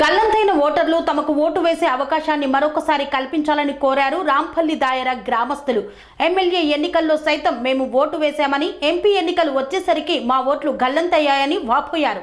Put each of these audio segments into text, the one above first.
గల్లంతైన ఓటర్లు తమకు ఓటు వేసే అవకాశాన్ని మరొకసారి కల్పించాలని కోరారు రాంపల్లి దాయర గ్రామస్తులు. ఎమ్మెల్యే ఎన్నికల్లో సైతం మేము ఓటు వేశామని ఎంపీ ఎన్నికలు వచ్చేసరికి మా ఓట్లు గల్లంతయ్యాయని వాపోయారు.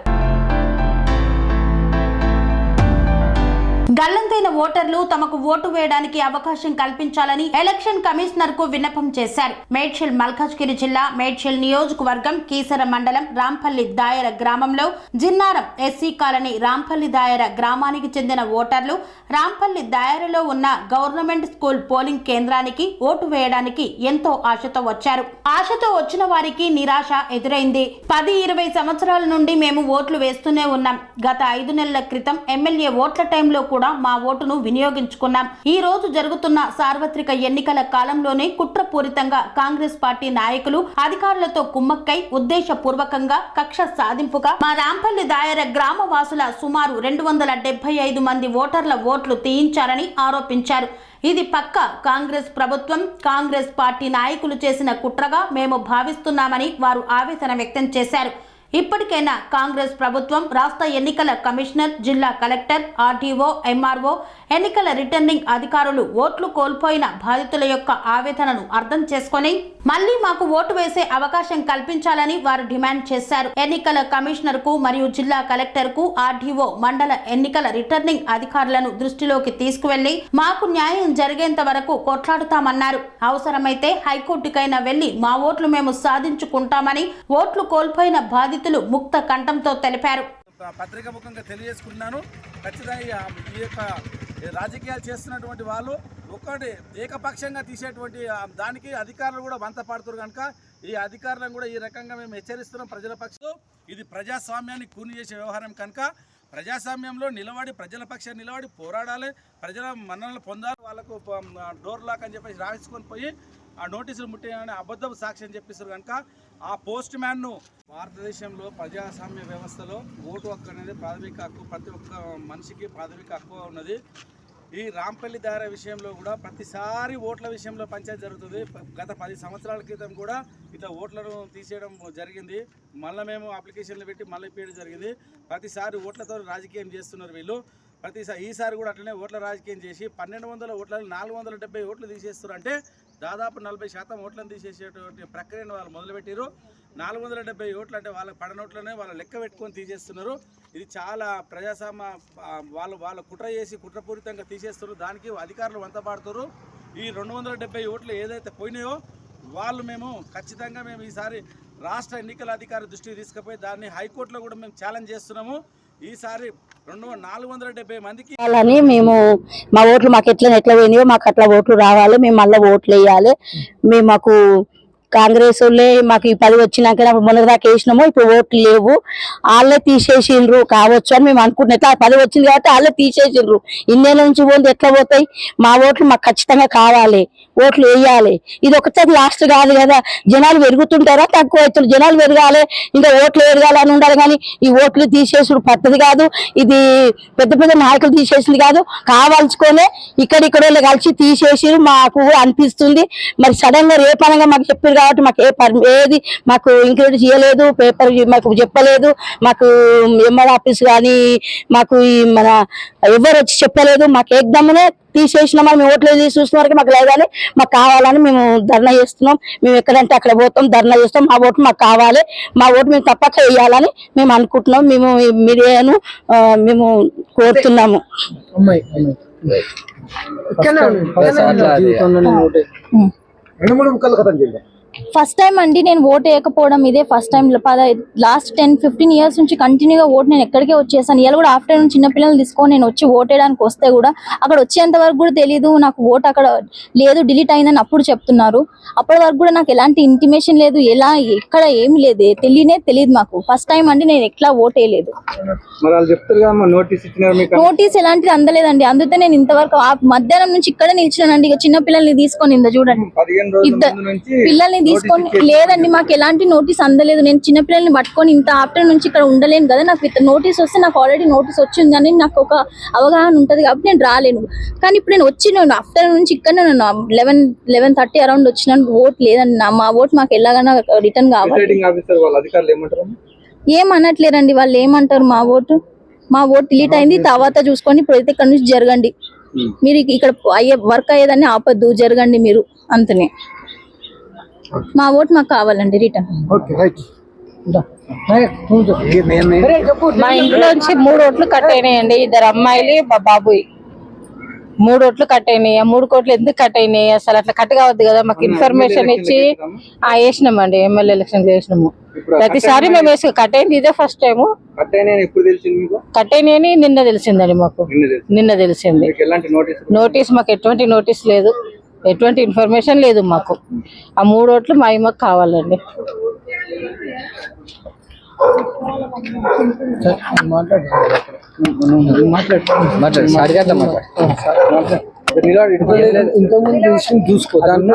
గల్లంతైన ఓటర్లు తమకు ఓటు వేయడానికి అవకాశం కల్పించాలని ఎలక్షన్ కమిషనర్కు విన్నపం చేశారు. మేడ్చల్ మల్కాజ్గిరి జిల్లా మేడ్చల్ నియోజకవర్గం కీసర మండలం రాంపల్లి దాయర గ్రామంలో జిన్నారం ఎస్సీ కాలనీ రాంపల్లి దాయర గ్రామానికి చెందిన ఓటర్లు రాంపల్లి దాయరలో ఉన్న గవర్నమెంట్ స్కూల్ పోలింగ్ కేంద్రానికి ఓటు వేయడానికి ఎంతో ఆశతో వచ్చారు. ఆశతో వచ్చిన వారికి నిరాశ ఎదురైంది. పది ఇరవై సంవత్సరాల నుండి మేము ఓట్లు వేస్తూనే ఉన్నాం. గత ఐదు నెలల క్రితం ఎమ్మెల్యే ఓట్ల టైంలో కూడా మా ఓటును వినియోగించుకున్నాం. ఈ రోజు జరుగుతున్న సార్వత్రిక ఎన్నికల కాలంలోనే కుట్రపూరితంగా కాంగ్రెస్ పార్టీ నాయకులు అధికారులతో కుమ్మక్కై ఉద్దేశపూర్వకంగా కక్ష సాధింపుగా మా రాంపల్లి దాయర గ్రామ వాసుల సుమారు రెండు వందల డెబ్బై ఐదు మంది ఓటర్ల ఓట్లు తీయించారని ఆరోపించారు. ఇది పక్క కాంగ్రెస్ ప్రభుత్వం కాంగ్రెస్ పార్టీ నాయకులు చేసిన కుట్రగా మేము భావిస్తున్నామని వారు ఆవేదన వ్యక్తం చేశారు. ఇప్పటికైనా కాంగ్రెస్ ప్రభుత్వం రాష్ట్ర ఎన్నికల కమిషనర్ జిల్లా కలెక్టర్ ఆర్టీఓ ఎంఆర్ఓ ఎన్నికల రిటర్నింగ్ అధికారులు ఓట్లు కోల్పోయిన బాధితుల యొక్క ఆవేదనను అర్థం చేసుకొని మళ్ళీ మాకు ఓటు వేసే అవకాశం కల్పించాలని వారు డిమాండ్ చేశారు. ఎన్నికల కమిషనర్కు మరియు జిల్లా కలెక్టర్కు ఆర్డీఓ మండల ఎన్నికల రిటర్నింగ్ అధికారులను దృష్టిలోకి తీసుకువెళ్ళి మాకు న్యాయం జరిగేంత వరకు కొట్లాడుతామన్నారు. అవసరమైతే హైకోర్టుకైనా వెళ్ళి మా ఓట్లు మేము సాధించుకుంటామని ఓట్లు కోల్పోయిన బాధితులు ముక్త కంఠంతో తెలిపారు. పత్రిక ముఖంగా తెలియజేసుకున్నాను ఖచ్చితంగా ఈ- యొక్క రాజకీయాలు చేస్తున్నటువంటి వాళ్ళు ఒక్కటి ఏకపక్షంగా తీసేటువంటి దానికి అధికారులు కూడా వంత పాడుతారు కనుక ఈ అధికారులను కూడా ఈ రకంగా మేము హెచ్చరిస్తున్నాం ప్రజల పక్షం ఇది ప్రజాస్వామ్యాన్ని కూని చేసే వ్యవహారం కనుక ప్రజాస్వామ్యంలో నిలబడి ప్రజల పక్షాన్ని నిలబడి పోరాడాలి ప్రజల మన్ననలు పొందాలి వాళ్ళకు డోర్ లాక్ అని చెప్పేసి రాయించుకొని పోయి ఆ నోటీసులు ముట్టిన అబద్ధపు సాక్ష్యం చెప్పిస్తారు కనుక ఆ పోస్ట్ మ్యాన్ను భారతదేశంలో ప్రజాస్వామ్య వ్యవస్థలో ఓటు హక్కు అనేది ప్రాథమిక హక్కు ప్రతి ఒక్క మనిషికి ప్రాథమిక హక్కు ఉన్నది. ఈ రాంపల్లి దార విషయంలో కూడా ప్రతిసారి ఓట్ల విషయంలో పంచాయతీ జరుగుతుంది. గత పది సంవత్సరాల క్రితం కూడా ఇట్లా ఓట్లను తీసేయడం జరిగింది. మళ్ళీ మేము అప్లికేషన్లు పెట్టి మళ్ళీ పీయడం జరిగింది. ప్రతిసారి ఓట్లతో రాజకీయం చేస్తున్నారు వీళ్ళు. ప్రతిసారి ఈసారి కూడా అట్లనే ఓట్ల రాజకీయం చేసి పన్నెండు వందల ఓట్లలో నాలుగు వందల డెబ్బై ఓట్లు తీసేస్తారు అంటే దాదాపు నలభై శాతం ఓట్లను తీసేసేటువంటి ప్రక్రియను వాళ్ళు మొదలుపెట్టారు నాలుగు వందల డెబ్బై ఓట్లు అంటే వాళ్ళ పడనోట్లనే వాళ్ళు లెక్క పెట్టుకొని తీసేస్తున్నారు. ఇది చాలా ప్రజాస్వామ్య వాళ్ళు వాళ్ళు వాళ్ళ కుట్ర చేసి కుట్రపూరితంగా తీసేస్తున్నారు. దానికి అధికారులు వంతపాడుతారు ఈ రెండు వందల డెబ్బై ఓట్లు ఏదైతే పోయినాయో వాళ్ళు మేము ఖచ్చితంగా మేము ఈసారి రాష్ట్ర ఎన్నికల అధికారి దృష్టికి తీసుకుపోయి దాన్ని హైకోర్టులో కూడా మేము ఛాలెంజ్ చేస్తున్నాము. ఈసారి రెండు నాలుగు వందల మందికి అని మేము మా ఓట్లు మాకు ఎట్లా ఎట్లా పోయినాయో మాకు అట్లా ఓట్లు రావాలి. మేము మళ్ళీ ఓట్లు వేయాలి. మేము మాకు కాంగ్రెస్ వాళ్ళే మాకు ఈ పది వచ్చినాక అప్పుడు దాకా వేసినాము ఇప్పుడు ఓట్లు లేవు. వాళ్ళే తీసేసిండ్రు కావచ్చు అని మేము అనుకుంటున్నాం. ఎట్లా పది వచ్చింది కాబట్టి వాళ్ళే తీసేసిండ్రు. ఇన్నేళ్ళ నుంచి పోతే ఎట్లా పోతాయి? మా ఓట్లు మాకు ఖచ్చితంగా కావాలి. ఓట్లు వేయాలి. ఇది ఒకసారి లాస్ట్ కాదు కదా. జనాలు పెరుగుతుంటారా? తక్కువ అవుతుంది జనాలు పెరగాలి. ఇంకా ఓట్లు పెరగాలి అని ఉండాలి కానీ ఈ ఓట్లు తీసేసుడు పద్ధతి కాదు. ఇది పెద్ద పెద్ద నాయకులు తీసేసింది కాదు. కావాల్చుకొనే ఇక్కడిక్కడ కలిసి తీసేసి మాకు అనిపిస్తుంది. మరి సడన్గా రేపనగా మాకు చెప్పారు కాబట్టి మాకు ఏ పర్ ఏది మాకు ఇంక్లూడ్ చేయలేదు పేపర్ మాకు చెప్పలేదు మాకు ఎంఆర్ ఆఫీస్ కానీ మాకు ఈ మన ఎవరు వచ్చి చెప్పలేదు మాకు ఏకదమ్మనే తీసేసినామని మేము ఓట్లు తీసి చూసిన వరకు మాకు లేదని మాకు కావాలని మేము ధర్నా చేస్తున్నాం. మేము ఎక్కడంటే అక్కడ పోతాం ధర్నా చేస్తాం. మా ఓటు మాకు కావాలి. మా ఓటు మేము తప్పక వేయాలని మేము అనుకుంటున్నాం. మేము మీడియాను ఆ, మేము కోరుతున్నాము. రెండు మూడు ముక్కలు కథం చేద్దాం ఫస్ట్ టైం అండి నేను ఓట్ వేయకపోవడం ఇదే ఫస్ట్ టైం పద లాస్ట్ టెన్ ఫిఫ్టీన్ ఇయర్స్ నుంచి కంటిన్యూగా ఓట్ నేను ఎక్కడికే వచ్చేసాను. ఇలా కూడా ఆఫ్టర్నూన్ చిన్నపిల్లల్ని తీసుకొని నేను వచ్చి ఓట్ వేయడానికి వస్తే కూడా అక్కడ వచ్చేంత వరకు కూడా తెలియదు నాకు ఓట్ అక్కడ లేదు డిలీట్ అయిందని అప్పుడు చెప్తున్నారు. అప్పటి వరకు కూడా నాకు ఎలాంటి ఇంటిమేషన్ లేదు ఎలా ఎక్కడ ఏమి లేదు తెలియనే తెలియదు మాకు. ఫస్ట్ టైం అండి నేను ఎట్లా ఓట్ వేయలేదు. నోటీస్ ఎలాంటిది అందలేదండి. అందుకే నేను ఇంతవరకు మధ్యాహ్నం నుంచి ఇక్కడే నిల్చున్నానండి. ఇక చిన్న పిల్లల్ని తీసుకొని ఇంద చూడండి. పిల్లల్ని తీసుకొని లేదండి మాకు ఎలాంటి నోటీస్ అందలేదు. నేను చిన్న పిల్లల్ని పట్టుకొని ఇంత ఆఫ్టర్నూన్ నుంచి ఇక్కడ ఉండలేను కదా. నాకు ఇంత నోటీస్ వస్తే నాకు ఆల్రెడీ నోటీస్ వచ్చిందని నాకు ఒక అవగాహన ఉంటది కాబట్టి నేను రాలేను. కానీ ఇప్పుడు నేను వచ్చి నేను ఆఫ్టర్నూన్ నుంచి ఇక్కడనే ఉన్నాను లెవెన్ లెవెన్ థర్టీ అరౌండ్ వచ్చినాను. ఓట్ లేదండి. మా ఓట్ మాకు ఎలాగైనా రిటర్న్ కావాలి. ఆఫీసర్ వాళ్ళ ఏమంటారు మా ఓటు? మా ఓట్ డిలీట్ అయింది. తర్వాత చూసుకొని ఇప్పుడైతే ఇక్కడ నుంచి జరగండి. మీరు ఇక- ఇక్కడ అయ్యే వర్క్ అయ్యేదాన్ని ఆపద్దు. జరగండి మీరు. అంతనే. మా ఓట్ మాకు కావాలండి రిటర్న్. Okay right. అరే, చెప్పు. మా ఇంట్లోంచి మూడు ఓట్లు కట్ అయినాయండి. ఇద్దరు అమ్మాయిలు మా బాబుయి. మూడు ఓట్లు కట్ అయినాయి? ఆ మూడు కోట్లు ఎందుకు కట్ అయినాయి? అసలు అట్లా కట్ కావద్దు కదా మాకు ఇన్ఫర్మేషన్ ఇచ్చి ఆ వేసినామండి ఎమ్మెల్యే ఎలక్షన్ వేసినాము. ప్రతిసారి మేము వేసి కట్ అయింది ఇదే ఫస్ట్ టైము. కట్ అయినా ఎప్పుడు తెలిసింది మీకు? కట్ అయినాయని నిన్న తెలిసిందండి మాకు. నిన్న తెలిసింది. నిన్న తెలిసింది. మీకు ఎలాంటి నోటీస్ నోటీస్ మాకు ఎటువంటి నోటీస్ లేదు. ఎటువంటి ఇన్ఫర్మేషన్ లేదు మాకు. ఆ మూడు ఓట్లు మా మాకు కావాలండి. చూసుకో దాన్ని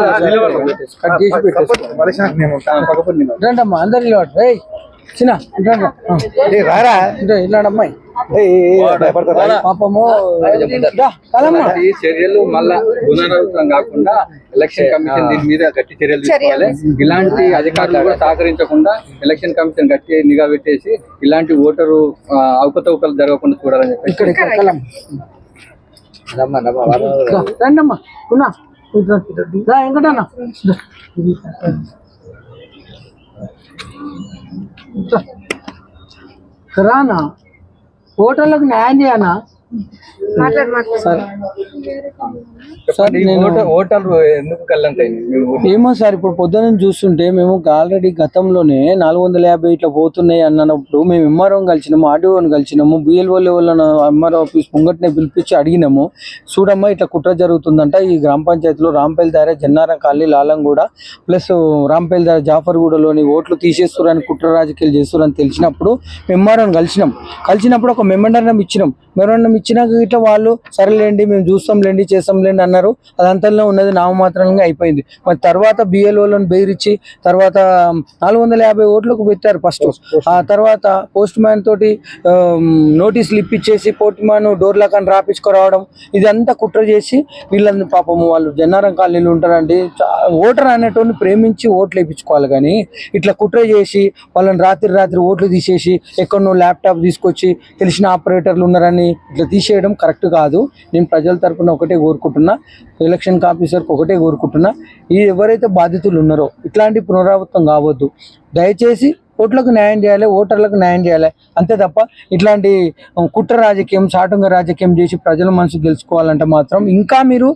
కట్ చేసి పెట్టేసుకో రండమ్మా. అందరు రేయ్ చిన్న ఇలాడమ్మాయి పాపము దా, కదమ్మా ఈ చర్యలు మళ్ళా పునరావృతం కాకుండా ఎలక్షన్ కమిషన్ దీని మీద గట్టి చర్యలు తీసుకోవాలి. ఇలాంటి అధికారులు కూడా సహకరించకుండా ఎలక్షన్ కమిషన్ గట్టి నిఘా పెట్టేసి ఇలాంటి ఓటరు అవకతవకలు జరగకుండా చూడాలని చెప్పి రండమ్మా. ఉన్నా. వెంకటన్న. రానా? హోటళ్ళకు న్యాయం చేయనా సరే? ఏమో సార్ ఇప్పుడు పొద్దున్న చూస్తుంటే మేము ఆల్రెడీ గతంలోనే నాలుగు వందల యాభై ఇట్లా పోతున్నాయి అన్నప్పుడు మేము ఎంఆర్ఓ కలిసినాము ఆర్డీఓని కలిసినాము బిఎల్ఓ లెవెల్ ఎంఆర్ఓ ఆఫీస్ ముంగట్నే పిలిపించి అడిగినాము. చూడమ్మా ఇట్లా కుట్ర జరుగుతుందంట. ఈ గ్రామ పంచాయతీలో రాంపల్లి దార జన్నారం కాలనీ లాలంగూడ ప్లస్ రాంపల్లి దార జాఫర్గూడలోని ఓట్లు తీసేస్తున్నారని కుట్ర రాజకీయాలు చేస్తున్నారని తెలిసినప్పుడు మేము ఎంఆర్ఓని కలిసినాం. కలిసినప్పుడు ఒక మెమోరాండం ఇచ్చినాం. మెమోరాండం ఇచ్చినాక ఇట్లా వాళ్ళు సరేలేండి మేము చూస్తాంలేండి చేస్తాంలేండి అన్నారు. అదంతలో ఉన్నది నామమాత్రంగా అయిపోయింది. మరి తర్వాత బిఎల్ఓలను బెదిరించి తర్వాత నాలుగు వందల యాభై ఓట్లకు పెట్టారు ఫస్ట్ ఆ తర్వాత పోస్ట్ మ్యాన్ తోటి నోటీసులు ఇప్పించేసి పోస్ట్ మ్యాన్ డోర్ లాకని రాపించుకురావడం ఇదంతా కుట్ర చేసి వీళ్ళందరూ పాపం వాళ్ళు జన్నారం కాలనీలు ఉంటారండి. ఓటర్ అనేటువంటి ప్రేమించి ఓట్లు వేయించుకోవాలి కానీ ఇట్లా కుట్ర చేసి వాళ్ళని రాత్రి రాత్రి ఓట్లు తీసేసి ఎక్కడనో ల్యాప్టాప్ తీసుకొచ్చి తెలిసిన ఆపరేటర్లు ఉన్నారని ఇట్లా తీసేయడం కరెక్ట్ కాదు. నేను ప్రజల తరపున ఒకటే కోరుకుంటున్నా ఎలక్షన్ ఆఫీసర్కి ఒకటే కోరుకుంటున్నా ఈ ఎవరైతే బాధితులు ఉన్నారో ఇట్లాంటి పునరావృతం కావద్దు. దయచేసి ఓట్లకు న్యాయం చేయాలి ఓటర్లకు న్యాయం చేయాలి. అంతే తప్ప ఇట్లాంటి కుట్ర రాజకీయం సాటుంగ రాజకీయం చేసి ప్రజల మనసు గెలుచుకోవాలంటే మాత్రం ఇంకా మీరు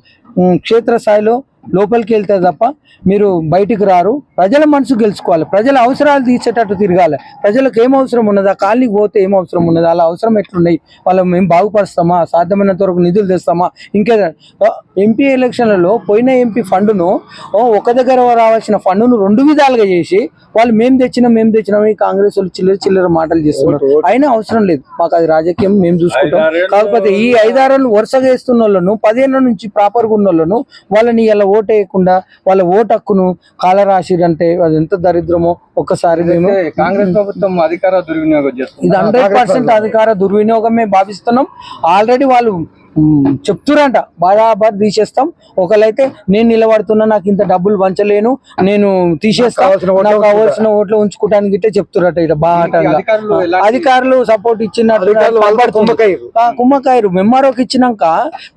క్షేత్రస్థాయిలో లోపలికి వెళ్తే తప్ప మీరు బయటికి రారు. ప్రజల మనసు గెలుచుకోవాలి. ప్రజల అవసరాలు తీర్చేటట్టు తిరగాలి. ప్రజలకు ఏం అవసరం ఉన్నదా? కాలనీకి పోతే ఏం అవసరం ఉన్నదా? అలా అవసరం ఎట్లున్నాయి? వాళ్ళు మేము బాగుపరుస్తామా? సాధ్యమైనంత వరకు నిధులు తెస్తామా? ఇంకేదా ఎంపీ ఎలక్షన్లలో పోయిన ఎంపీ ఫండ్ను ఓ, ఒక దగ్గర రావాల్సిన ఫండ్ను రెండు విధాలుగా చేసి వాళ్ళు మేము తెచ్చినాం మేము తెచ్చినాం ఈ కాంగ్రెస్ వాళ్ళు చిల్లర చిల్లర మాటలు చేస్తున్నారు. అయినా అవసరం లేదు. మాకు అది రాజకీయం మేము చూసుకుంటాం. కాకపోతే ఈ ఐదారేళ్ళు వరుసగా వేస్తున్న వాళ్ళను పదిహేను నుంచి ప్రాపర్గా ఉన్న వాళ్ళను వాళ్ళని ఇలా ఓటు వేయకుండా వాళ్ళ ఓటు హక్కును కాలరాసిరంటే అది ఎంత దరిద్రమో ఒక్కసారి మేము కాంగ్రెస్ ప్రభుత్వం అధికార దుర్వినియోగం చేస్తుంది. ఇది హండ్రెడ్ పర్సెంట్ అధికార దుర్వినియోగమే భావిస్తున్నాం. ఆల్రెడీ వాళ్ళు చెప్తురంట బరాబర్ తీసేస్తాం. ఒకళ్ళైతే నేను నిలబడుతున్నా నాకు ఇంత డబ్బులు పంచలేను నేను తీసేస్తా. నాకు కావాల్సిన ఓట్లు ఉంచుకోవడానికి గిట్టే చెప్తురట ఇట బాగా అధికారులు సపోర్ట్ ఇచ్చినట్టు కుమ్మకాయరు మెమోరోకి ఇచ్చినాక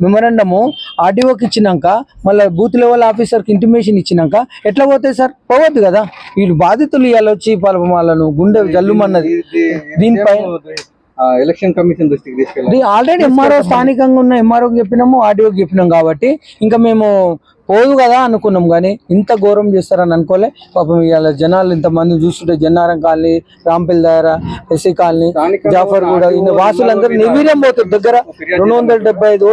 మెమోరాండము ఆర్డీఓకి ఇచ్చినాక మళ్ళీ బూత్ లెవెల్ ఆఫీసర్కి ఇంటిమేషన్ ఇచ్చినాక ఎట్లా పోతాయి సార్? పోవద్దు కదా. వీళ్ళు బాధితులు ఇవాళ వచ్చి వాళ్ళను గుండె జల్లుమన్నది. దీనిపై ఎలక్షన్ కమిషన్ దృష్టికి తీసుకెళ్ళాలి. ఆల్రెడీ ఎంఆర్ఓ స్థానికంగా ఉన్న ఎంఆర్ఓకి చెప్పినాము ఆర్డీఓకి చెప్పినాం కాబట్టి ఇంకా మేము పోదు కదా అనుకున్నాం కానీ ఇంత ఘోరం చేస్తారని అనుకోలే. పాపం ఇవాళ జనాలు ఇంతమంది చూస్తుంటే జన్నారం కాలనీ రాంపల్లి దగ్గర ఎస్సీ కాలనీ జాఫర్ కూడా వాసులందరూ నిర్వీర్యం పోతారు దగ్గర? రెండు వందల డెబ్బై ఐదు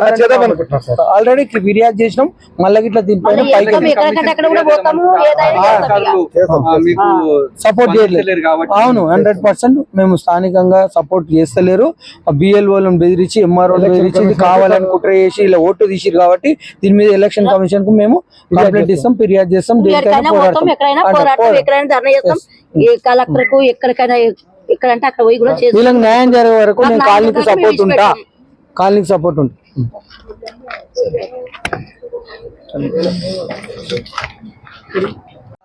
ఆల్రెడీ ఫిర్యాదు చేసినాం మళ్ళీ ఇట్లా దీనిపైన సపోర్ట్ చేయలేదు. అవును హండ్రెడ్ పర్సెంట్ మేము స్థానికంగా సపోర్ట్ చేస్తలేరు. బిఎల్ఓలను బెదిరించి ఎంఆర్ఓ బెదిరించి కావాలని కుట్ర చేసి ఇలా ఓటు తీసిరు కాబట్టి దీని మీద ఎలక్షన్ కమిషన్కు మేము కంప్లైంట్ ఇస్తాం ఫిర్యాదు చేస్తాం కలెక్టర్కు ఎక్కడికైనా ఎక్కడంటే అక్కడ పోయి కూడా వీళ్ళకి న్యాయం జరిగే వరకు నేను కాలనీకి సపోర్ట్ మేము ఉంటా. కాలనీకి సపోర్ట్ ఉంటా.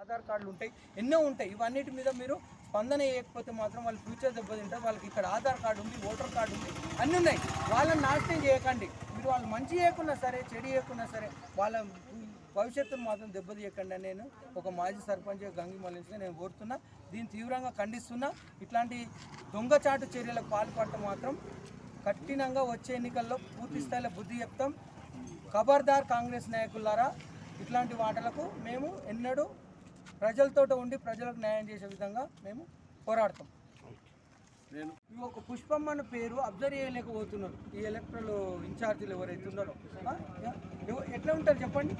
ఆధార్ కార్డులు ఉంటాయి ఎన్నో ఉంటాయి. ఇవన్నిటి మీద మీరు స్పందన వేయకపోతే మాత్రం వాళ్ళ ఫ్యూచర్ దెబ్బతింటారు. వాళ్ళకి ఇక్కడ ఆధార్ కార్డు ఉంది ఓటర్ కార్డు ఉంది అన్నీ ఉన్నాయి. వాళ్ళని నాశనం చేయకండి. మీరు వాళ్ళు మంచి చేయకున్నా సరే చెడు చేయకున్నా సరే వాళ్ళ భవిష్యత్తును మాత్రం దెబ్బతీయకుండా నేను ఒక మాజీ సర్పంచ్ గంగి మళ్ళించిన నేను కోరుతున్నా. దీన్ని తీవ్రంగా ఖండిస్తున్నా. ఇట్లాంటి దొంగచాటు చర్యలకు పాల్పడటం మాత్రం కఠినంగా వచ్చే ఎన్నికల్లో పూర్తి స్థాయిలో బుద్ధి చెప్తాం. ఖబర్దార్ కాంగ్రెస్ నాయకులారా ఇట్లాంటి వాటలకు మేము ఎన్నడూ ప్రజలతో ఉండి ప్రజలకు న్యాయం చేసే విధంగా మేము పోరాడతాం. నేను. ఈ ఒక పుష్పమ్మ అన్న పేరు అబ్జర్వ్ చేయలేకపోతున్నారు. ఈ ఎలక్ట్రల్ ఇన్ఛార్జీలు ఎవరైతే ఉన్నారో. ఎట్లా ఉంటారు చెప్పండి?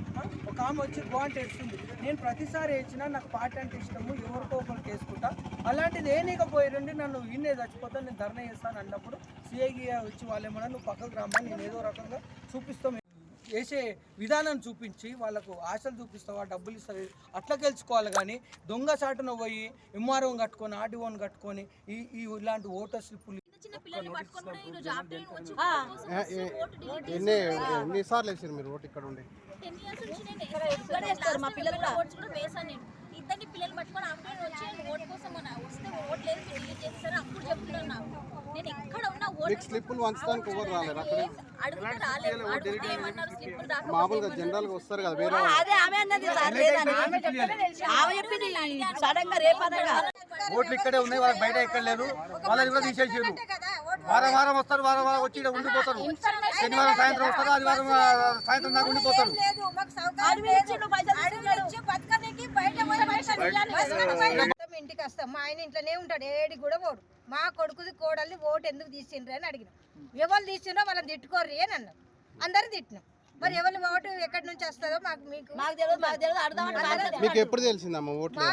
ఒక ఆమె వచ్చి బాగుంటే వేస్తుంది నేను ప్రతిసారి వేసినా నాకు పాట అంటే ఇష్టము ఎవరికో ఒకరికి వేసుకుంటా. అలాంటిది ఏనీకపోయారండి నన్ను విన్నే చచ్చిపోతాను నేను ధర్నా చేస్తాను అన్నప్పుడు సిఐకి వచ్చి వాళ్ళేమన్నా నువ్వు పక్కకు రమ్మని నేను ఏదో రకంగా చూపిస్తాం వేసే విధానం చూపించి వాళ్ళకు ఆశలు చూపిస్తావా డబ్బులు ఇస్తావు అట్లా గెలుచుకోవాలి కానీ దొంగ చాటున పోయి ఎంఆర్ఓని కట్టుకొని ఆర్డీఓని కట్టుకొని ఈ ఈ ఇలాంటి ఓటర్ స్లిప్పులు ఎన్ని ఎన్నిసార్లు వేసారు మీరు ఓటు ఇక్కడ ఉండి? మా పిల్లలు ఇద్దరిని పిల్లలు పట్టుకొని ఆఫ్టర్ వచ్చి ఓటు కోసం వస్తే ఓట్ లేదు చేస్తారు అప్పుడు చెప్తున్నాను నాకు. నేను ఉన్నా మీకు స్లిప్పులు వంచడానికి ఎవరు అక్కడ అడిగితే రాలేదు అడిగితే ఏమన్నారు స్లిప్పులు రాకపోతే మామూలుగా జనరల్గా వస్తారు కదా వేరే వాళ్ళు. అదే ఆమె అన్నది సార్ లేదని. ఆమె చెప్పింది సడన్గా ఓట్లు ఇక్కడే ఉన్నాయి వాళ్ళకి బయట ఎక్కడ లేదు. వాళ్ళని కూడా తీసేసారు వారం వారం వస్తారు వారం వారం వచ్చి ఈడ ఉండిపోతారు. శనివారం సాయంత్రం వస్తారు ఆదివారం ఆ, సాయంత్రం దాకా ఉండిపోతారు. ఇంటికి వస్తాం. మా ఆయన ఇంట్లోనే ఉంటాడు ఏడి కూడా పోడు. మా కొడుకుది కోడల్ని ఓటు ఎందుకు తీసిండ్రు అని అడిగినాం. ఎవరు తీసిండ్రో వాళ్ళని తిట్టుకోర్రి అని అన్నాం. అందరు తిట్టినాం. మరి ఎవరి ఓటు ఎక్కడి నుంచి వస్తుందో మాకు మీకు మాకు తెలియదు మాకు తెలియదు అడదామంటే మీకు ఎప్పుడు తెలిసిందమ్మా ఓట్లు.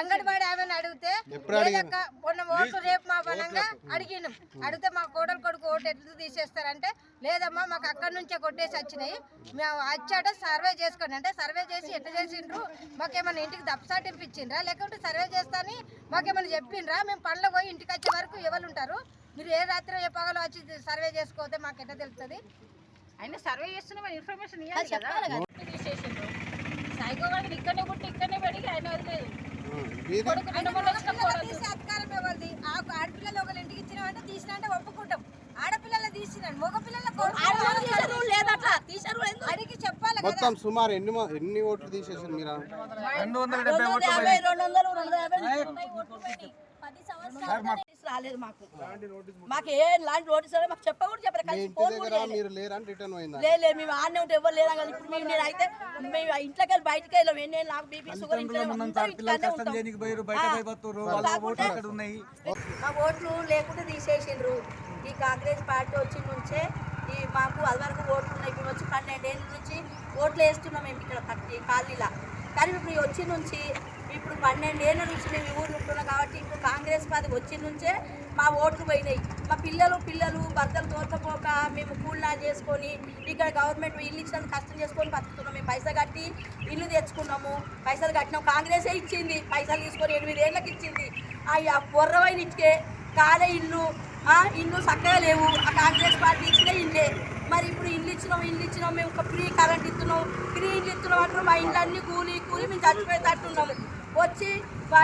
అంగన్వాడీ ఆమెను అడిగితే? లేదక్క మొన్న ఓటు రేపు మా బలంగా అడిగినాం అడిగితే మా కోడలు కొడుకు ఓటు ఎట్లా తీసేస్తారంటే లేదమ్మా మాకు అక్కడి నుంచే కొట్టేసి వచ్చినాయి. మేము వచ్చాట సర్వే చేసుకోండి. అంటే సర్వే చేసి ఎట్లా చేసిండ్రు? మాకేమైనా ఇంటికి దప్పసాటింపు ఇచ్చిండ్రా? లేకుంటే సర్వే చేస్తాని మాకేమైనా చెప్పిండ్రా? మేము పనులు పోయి ఇంటికి వచ్చే వరకు ఎవరు ఉంటారు? మీరు ఏ రాత్రి ఏ పగలు వచ్చి సర్వే చేసుకోతే మాకు ఎట్లా తెలుస్తుంది? అయినా సర్వే చేస్తున్నా ఇన్ఫర్మేషన్ ఇవ్వాలి కదా. తీసేసిండ్రు? సైకో గారికి ఇక్కడనే పుట్టి ఇక్కడనే పెరిగి ఆయన వదిలేదు అధికారం ఎవరిది? ఆ ఆడపిల్లలు ఒకరి ఇంటికి ఇచ్చినామంటే తీసినా అంటే ఒప్పుకుంటాం. ఆడపిల్లలు తీసినాడు. మగ పిల్లల లేదట్లా తీసారు అడిగి చెప్పాలి కదా. మొత్తం సుమారు ఎన్ని ఎన్ని ఓట్లు తీసేసారు మీరు? రెండు వందల డెబ్బై ఓట్లు రాలేదు మాకు. మాకు ఏ లాంటి నోటీస్ రాలేదు. మాకు చెప్ప కూడా చెప్పారు మీ కలిసి ఇంటి ఫోన్ దగ్గర కూడా చేయలేదు. మీరు లేరని రిటర్న్ పోయిందా? లేదు లేదు. మేము ఆడనే ఉంటే ఎవరు లేదా కదా? ఇప్పుడు మేము నేను అయితే మేము ఇంట్లోకి వెళ్ళి బయటకి వెళ్ళాం. నేను నాకు బీపీ షుగర్ ఇంట్లో మా ఓట్లు లేకుండా తీసేసిండ్రు. ఈ కాంగ్రెస్ పార్టీ వచ్చిన నుంచే ఈ మాకు అది వరకు ఓట్లు ఉన్నాయి. ఇప్పుడు వచ్చి పన్నెండేళ్ళ నుంచి ఓట్లు వేస్తున్నాం మేము ఇక్కడ కాలనీలా. కానీ ఇప్పుడు ఈ వచ్చి నుంచి ఇప్పుడు పన్నెండేళ్ళ నుంచి మేము ఊరు ఉంటున్నాం కాబట్టి ఇప్పుడు కాంగ్రెస్ పార్టీ వచ్చిన నుంచే మా ఓట్లు పోయినాయి. మా పిల్లలు పిల్లలు భర్తలు తోచపోక మేము కూలినా చేసుకొని ఇక్కడ గవర్నమెంట్ ఇల్లు ఇచ్చినందుకు కష్టం చేసుకొని బతుకుతున్నాం. మేము పైసలు కట్టి ఇల్లు తెచ్చుకున్నాము. పైసలు కట్టినాం. కాంగ్రెసే ఇచ్చింది. పైసలు తీసుకొని ఎనిమిదేళ్ళకి ఇచ్చింది. ఆ పొర్రవైన ఇంటికే కాలే ఇల్లు. ఇల్లు చక్కగా లేవు. ఆ కాంగ్రెస్ పార్టీ ఇచ్చిన ఇల్లే. మరి ఇప్పుడు ఇల్లు ఇచ్చినాం ఇల్లు ఇచ్చినాం. మేము ఒక ఫ్రీ కరెంట్ ఇస్తున్నాం. ఫ్రీ ఇల్లు ఇస్తున్నాం అంటారు మా ఇల్లు అన్ని కూలి కూలి మేము చచ్చిపోయేటట్టున్నాము వచ్చి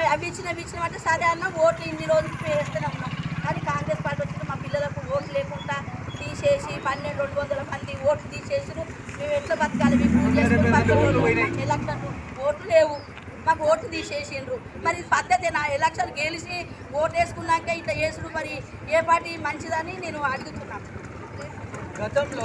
అవి ఇచ్చిన ఇవి ఇచ్చినాం అంటే సరే అన్న ఓట్లు ఇన్ని రోజులు వేస్తూనే ఉన్నాం కానీ కాంగ్రెస్ పార్టీ వచ్చిన మా పిల్లలకు ఓట్లు లేకుండా తీసేసి పన్నెండు రెండు వందల మంది ఓట్లు తీసేసి మేము ఎట్లా బతకాలి? మేము. ఎలక్షన్ ఓట్లు లేవు. మాకు ఓట్లు తీసేసిండ్రు మరి పద్ధతి నా ఎలక్షన్ గెలిచి ఓటు వేసుకున్నాక ఇట్లా చేసుడు మరి ఏ పార్టీ మంచిదని నేను అడుగుతున్నాను గతంలో